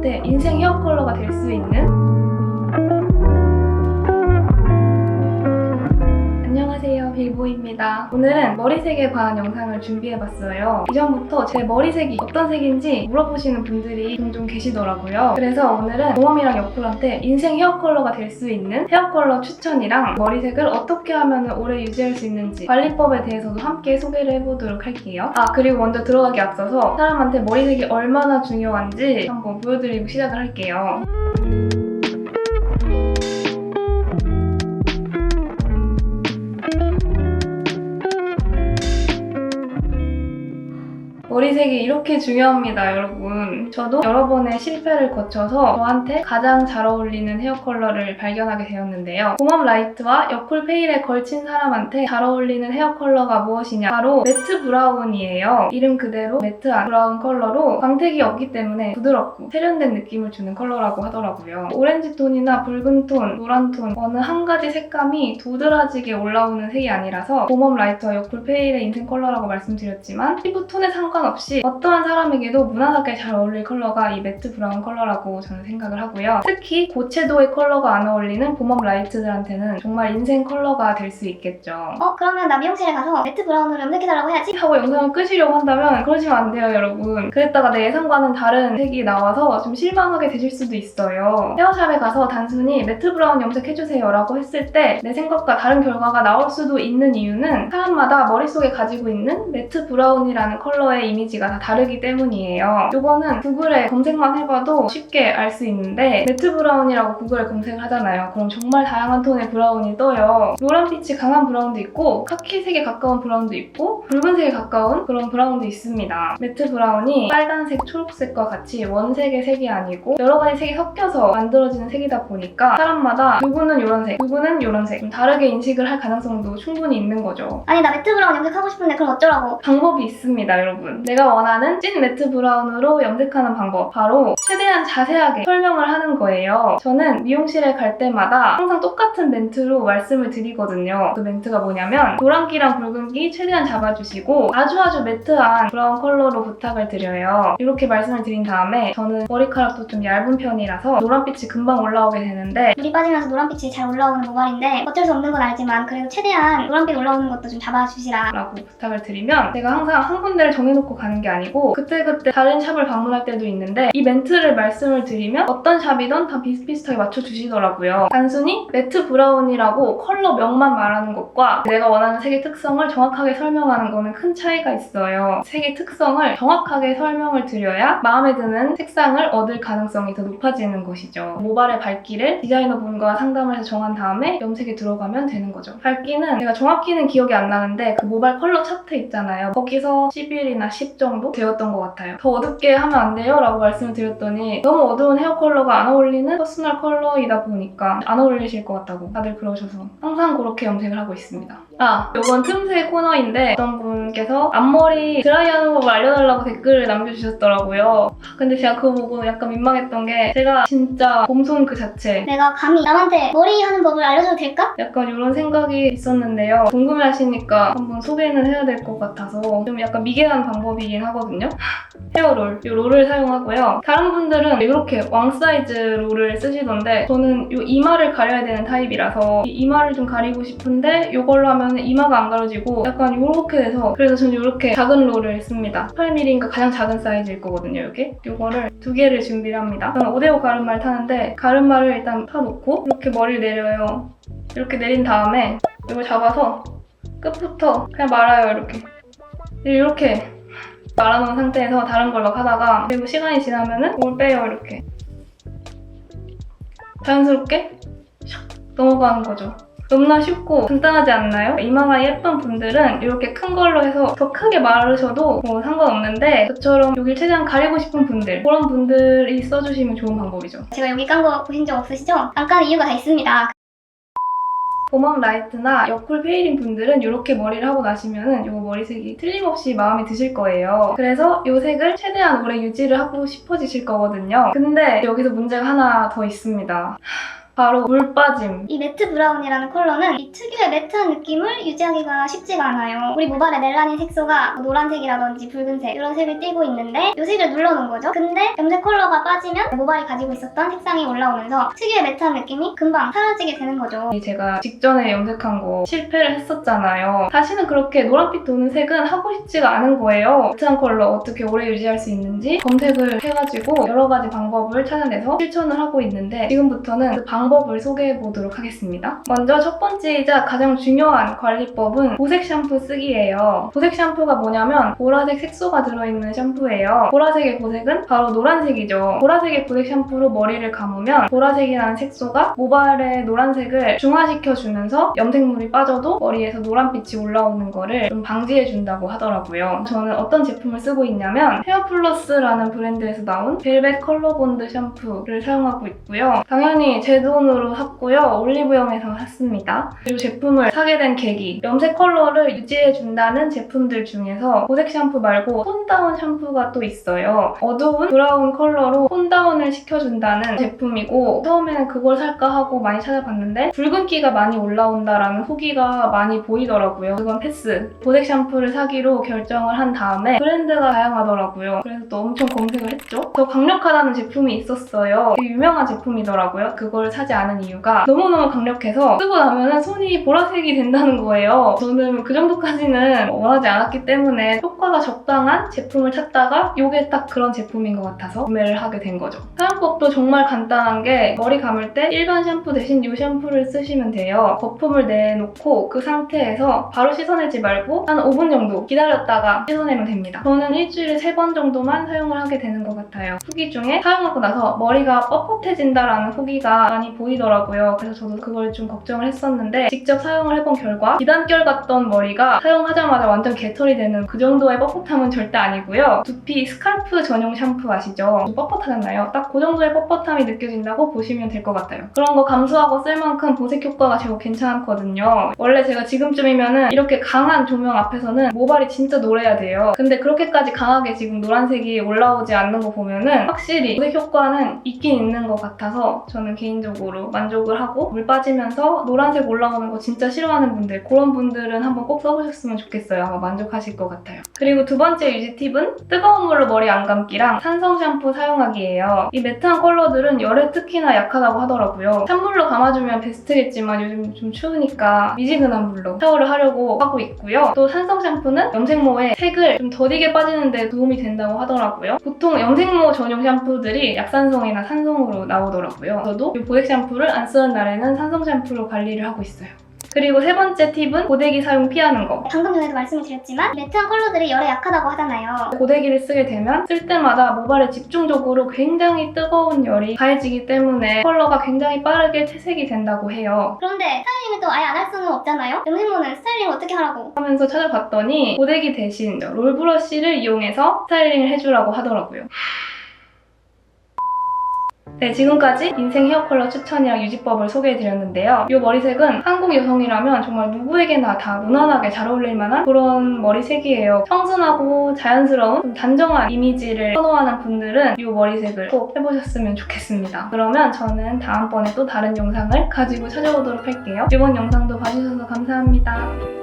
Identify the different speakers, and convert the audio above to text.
Speaker 1: 여러분한테 인생 헤어 컬러가 될 수 있는 빌보입니다. 오늘은 머리색에 관한 영상을 준비해봤어요. 이전부터 제 머리색이 어떤 색인지 물어보시는 분들이 종종 계시더라고요. 그래서 오늘은 모험이랑 여쿨한테 인생 헤어 컬러가 될 수 있는 헤어 컬러 추천이랑 머리색을 어떻게 하면 오래 유지할 수 있는지 관리법에 대해서도 함께 소개를 해보도록 할게요. 아 그리고 먼저 들어가기 앞서서 사람한테 머리색이 얼마나 중요한지 한번 보여드리고 시작을 할게요 머리색이 이렇게 중요합니다, 여러분. 저도 여러 번의 실패를 거쳐서 저한테 가장 잘 어울리는 헤어 컬러를 발견하게 되었는데요. 봄웜 라이트와 여쿨 페일에 걸친 사람한테 잘 어울리는 헤어 컬러가 무엇이냐? 바로 매트 브라운이에요. 이름 그대로 매트한 브라운 컬러로 광택이 없기 때문에 부드럽고 세련된 느낌을 주는 컬러라고 하더라고요. 오렌지 톤이나 붉은 톤, 노란 톤 어느 한 가지 색감이 도드라지게 올라오는 색이 아니라서 봄웜 라이트와 여쿨 페일의 인생 컬러라고 말씀드렸지만 피부 톤에 상관없이 어떠한 사람에게도 무난하게 잘 어울릴 컬러가 이 매트 브라운 컬러라고 저는 생각을 하고요. 특히 고채도의 컬러가 안 어울리는 봄웜 라이트들한테는 정말 인생 컬러가 될 수 있겠죠.
Speaker 2: 어 그러면 나 미용실에 가서 매트 브라운으로 염색해달라고 해야지
Speaker 1: 하고 영상을 끄시려고 한다면 그러시면 안 돼요, 여러분. 그랬다가 내 예상과는 다른 색이 나와서 좀 실망하게 되실 수도 있어요. 헤어샵에 가서 단순히 매트 브라운 염색해주세요 라고 했을 때 내 생각과 다른 결과가 나올 수도 있는 이유는 사람마다 머릿속에 가지고 있는 매트 브라운이라는 컬러의 이미지가 다 다르기 때문이에요. 이거는 구글에 검색만 해봐도 쉽게 알 수 있는데 매트 브라운이라고 구글에 검색을 하잖아요. 그럼 정말 다양한 톤의 브라운이 떠요. 노란 빛이 강한 브라운도 있고 카키색에 가까운 브라운도 있고 붉은색에 가까운 그런 브라운도 있습니다. 매트 브라운이 빨간색, 초록색과 같이 원색의 색이 아니고 여러 가지 색이 섞여서 만들어지는 색이다 보니까 사람마다 누구는 이런 색, 누구는 이런 색 좀 다르게 인식을 할 가능성도 충분히 있는 거죠.
Speaker 2: 아니 나 매트 브라운 염색하고 싶은데 그럼 어쩌라고
Speaker 1: 방법이 있습니다, 여러분. 내가 원하는 찐 매트 브라운으로 염색 하는 방법. 바로 최대한 자세하게 설명을 하는 거예요. 저는 미용실에 갈 때마다 항상 똑같은 멘트로 말씀을 드리거든요. 그 멘트가 뭐냐면 노란기랑 붉은기 최대한 잡아주시고 아주 아주 매트한 브라운 컬러로 부탁을 드려요. 이렇게 말씀을 드린 다음에 저는 머리카락도 좀 얇은 편이라서 노란빛이 금방 올라오게 되는데
Speaker 2: 물이 빠지면서 노란빛이 잘 올라오는 모발인데 어쩔 수 없는 건 알지만 그래도 최대한 노란빛 올라오는 것도 좀 잡아주시라
Speaker 1: 라고 부탁을 드리면 제가 항상 한 군데를 정해놓고 가는 게 아니고 그때그때 다른 샵을 방문 할 때도 있는데 이 멘트를 말씀을 드리면 어떤 샵이든 다 비슷비슷하게 맞춰주시더라고요. 단순히 매트 브라운이라고 컬러 명만 말하는 것과 내가 원하는 색의 특성을 정확하게 설명하는 거는 큰 차이가 있어요. 색의 특성을 정확하게 설명을 드려야 마음에 드는 색상을 얻을 가능성이 더 높아지는 것이죠. 모발의 밝기를 디자이너분과 상담을 해서 정한 다음에 염색에 들어가면 되는 거죠. 밝기는 제가 정확히는 기억이 안 나는데 그 모발 컬러 차트 있잖아요. 거기서 11이나 10 정도 되었던 것 같아요. 더 어둡게 하면 안 돼요? 라고 말씀을 드렸더니 너무 어두운 헤어 컬러가 안 어울리는 퍼스널 컬러이다 보니까 안 어울리실 것 같다고 다들 그러셔서 항상 그렇게 염색을 하고 있습니다. 아, 이건 틈새 코너인데 어떤 분께서 앞머리 드라이하는 법을 알려달라고 댓글을 남겨주셨더라고요. 아, 근데 제가 그거 보고 약간 민망했던 게 제가 진짜 봄손 그 자체
Speaker 2: 내가 감히 남한테 머리 하는 법을 알려줘도 될까?
Speaker 1: 약간 이런 생각이 있었는데요. 궁금해 하시니까 한번 소개는 해야 될 것 같아서 좀 약간 미개한 방법이긴 하거든요. 헤어롤, 이 롤을 사용하고요. 다른 분들은 이렇게 왕 사이즈 롤을 쓰시던데 저는 이 이마를 가려야 되는 타입이라서 이 이마를 좀 가리고 싶은데 이걸로 하면 이마가 안 가려지고 약간 이렇게 돼서 그래서 저는 이렇게 작은 롤을 씁니다. 8mm인가 가장 작은 사이즈일 거거든요, 이게. 이거를 두 개를 준비를 합니다. 저는 오데오 가르마를 타는데 가르마를 일단 타놓고 이렇게 머리를 내려요. 이렇게 내린 다음에 이걸 잡아서 끝부터 그냥 말아요 이렇게 이렇게 말아놓은 상태에서 다른 걸막 하다가 그리고 시간이 지나면은 이걸 빼요 이렇게 자연스럽게 샥 넘어가는 거죠 너무나 쉽고 간단하지 않나요? 이마가 예쁜 분들은 이렇게 큰 걸로 해서 더 크게 마르셔도 뭐 상관없는데 저처럼 여기 최대한 가리고 싶은 분들 그런 분들이 써주시면 좋은 방법이죠
Speaker 2: 제가 여기 깐 거 보신 적 없으시죠? 안 까는 이유가 다 있습니다
Speaker 1: 봄웜 라이트나 여쿨 페이링 분들은 이렇게 머리를 하고 나시면은 이 머리색이 틀림없이 마음에 드실 거예요. 그래서 이 색을 최대한 오래 유지를 하고 싶어지실 거거든요. 근데 여기서 문제가 하나 더 있습니다. 바로 물 빠짐.
Speaker 2: 이 매트 브라운이라는 컬러는 이 특유의 매트한 느낌을 유지하기가 쉽지가 않아요. 우리 모발의 멜라닌 색소가 뭐 노란색이라든지 붉은색 이런 색을 띠고 있는데 이 색을 눌러놓은 거죠. 근데 염색 컬러가 빠지면 모발이 가지고 있었던 색상이 올라오면서 특유의 매트한 느낌이 금방 사라지게 되는 거죠.
Speaker 1: 제가 직전에 염색한 거 실패를 했었잖아요. 다시는 그렇게 노란빛 도는 색은 하고 싶지가 않은 거예요. 매트한 컬러 어떻게 오래 유지할 수 있는지 검색을 해가지고 여러 가지 방법을 찾아내서 실천을 하고 있는데 지금부터는 그 방 법을 소개해 보도록 하겠습니다. 먼저 첫 번째이자 가장 중요한 관리법은 보색 샴푸 쓰기예요. 보색 샴푸가 뭐냐면 보라색 색소가 들어있는 샴푸예요. 보라색의 보색은 바로 노란색이죠. 보라색의 보색 샴푸로 머리를 감으면 보라색이라는 색소가 모발의 노란색을 중화시켜주면서 염색물이 빠져도 머리에서 노란빛이 올라오는 거를 좀 방지해준다고 하더라고요. 저는 어떤 제품을 쓰고 있냐면 헤어플러스라는 브랜드에서 나온 벨벳 컬러 본드 샴푸를 사용하고 있고요. 당연히 제 돈으로 샀고요. 올리브영에서 샀습니다. 그리고 제품을 사게 된 계기. 염색 컬러를 유지해준다는 제품들 중에서 보색 샴푸 말고 톤다운 샴푸가 또 있어요. 어두운 브라운 컬러로 톤다운을 시켜준다는 제품이고 처음에는 그걸 살까 하고 많이 찾아봤는데 붉은기가 많이 올라온다라는 후기가 많이 보이더라고요. 그건 패스. 보색 샴푸를 사기로 결정을 한 다음에 브랜드가 다양하더라고요. 그래서 또 엄청 검색을 했죠. 더 강력하다는 제품이 있었어요. 유명한 제품이더라고요. 그걸 사지 않은 이유가 너무너무 강력해서 쓰고 나면은 손이 보라색이 된다는 거예요. 저는 그 정도까지는 원하지 않았기 때문에 효과가 적당한 제품을 찾다가 이게 딱 그런 제품인 것 같아서 구매를 하게 된 거죠. 사용법도 정말 간단한 게 머리 감을 때 일반 샴푸 대신 이 샴푸를 쓰시면 돼요. 거품을 내놓고 그 상태에서 바로 씻어내지 말고 한 5분 정도 기다렸다가 씻어내면 됩니다. 저는 일주일에 3번 정도만 사용을 하게 되는 것 같아요. 후기 중에 사용하고 나서 머리가 뻣뻣해진다라는 후기가 많이 보이더라고요. 그래서 저도 그걸 좀 걱정을 했었는데 직접 사용을 해본 결과 비단결 같던 머리가 사용하자마자 완전 개털이 되는 그 정도의 뻣뻣함은 절대 아니고요. 두피 스칼프 전용 샴푸 아시죠? 좀 뻣뻣하잖아요. 딱 그 정도의 뻣뻣함이 느껴진다고 보시면 될 것 같아요. 그런 거 감수하고 쓸 만큼 보색 효과가 제법 괜찮거든요. 원래 제가 지금쯤이면은 이렇게 강한 조명 앞에서는 모발이 진짜 노래야 돼요. 근데 그렇게까지 강하게 지금 노란색이 올라오지 않는 거 보면은 확실히 보색 효과는 있긴 있는 것 같아서 저는 개인적으로 만족을 하고 물 빠지면서 노란색 올라오는 거 진짜 싫어하는 분들 그런 분들은 한번 꼭 써보셨으면 좋겠어요. 아마 만족하실 것 같아요. 그리고 두 번째 유지 팁은 뜨거운 물로 머리 안 감기랑 산성 샴푸 사용하기예요. 이 매트한 컬러들은 열에 특히나 약하다고 하더라고요. 찬물로 감아주면 베스트겠지만 요즘 좀 추우니까 미지근한 물로 샤워를 하려고 하고 있고요. 또 산성 샴푸는 염색모에 색을 좀 더디게 빠지는데 도움이 된다고 하더라고요. 보통 염색모 전용 샴푸들이 약산성이나 산성으로 나오더라고요. 저도 이 보색 샴푸를 안 쓰는 날에는 산성 샴푸로 관리를 하고 있어요. 그리고 세 번째 팁은 고데기 사용 피하는 거.
Speaker 2: 방금 전에도 말씀을 드렸지만 매트한 컬러들이 열에 약하다고 하잖아요.
Speaker 1: 고데기를 쓰게 되면 쓸 때마다 모발에 집중적으로 굉장히 뜨거운 열이 가해지기 때문에 컬러가 굉장히 빠르게 퇴색이 된다고 해요.
Speaker 2: 그런데 스타일링을 또 아예 안 할 수는 없잖아요. 염색모는 스타일링 어떻게 하라고?
Speaker 1: 하면서 찾아봤더니 고데기 대신 롤 브러쉬를 이용해서 스타일링을 해주라고 하더라고요. 네, 지금까지 인생 헤어 컬러 추천이랑 유지법을 소개해드렸는데요. 이 머리색은 한국 여성이라면 정말 누구에게나 다 무난하게 잘 어울릴 만한 그런 머리색이에요. 청순하고 자연스러운 좀 단정한 이미지를 선호하는 분들은 이 머리색을 꼭 해보셨으면 좋겠습니다. 그러면 저는 다음번에 또 다른 영상을 가지고 찾아오도록 할게요. 이번 영상도 봐주셔서 감사합니다.